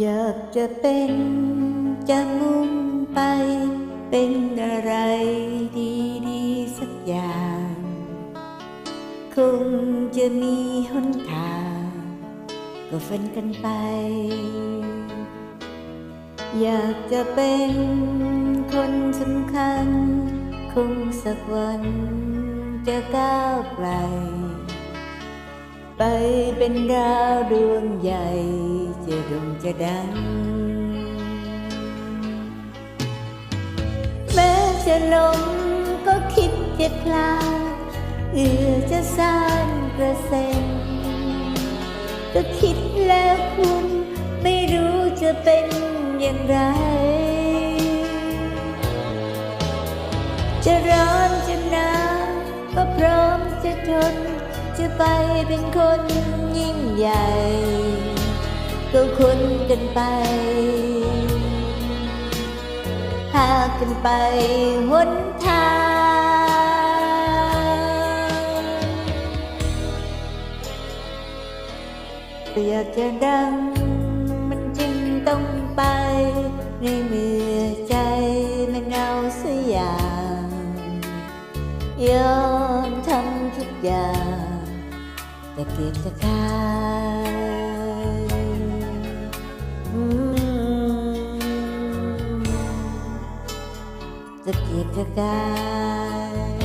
อยากจะเป็นจะมุ่งไป เป็นอะไรดีๆสักอย่าง คงจะมีหนทางก็ฝันกันไป อยากจะเป็นคนสำคัญ คงสักวันจะก้าวไกล ไปเป็นดาวดวงใหญ่จะด่ งจะดัง แม้จะลงก็คิดจะพลาดเอือจะสร้างกระเซ็นก็คิดแล้วคุณไม่รู้จะเป็นอย่างไร จะร้อนจะหนาวก็พร้อมจะทน จะไปเป็นคนยิ่งใหญ่ ก็คุ้นกันไปพากันไปหนทางอยากจะดัง มันจึงต้องไป ในเมื่อใจมันเอาเสียอย่างยอมทำทุกอย่าง แต่เกียรจะคา จะเกียกจะกาย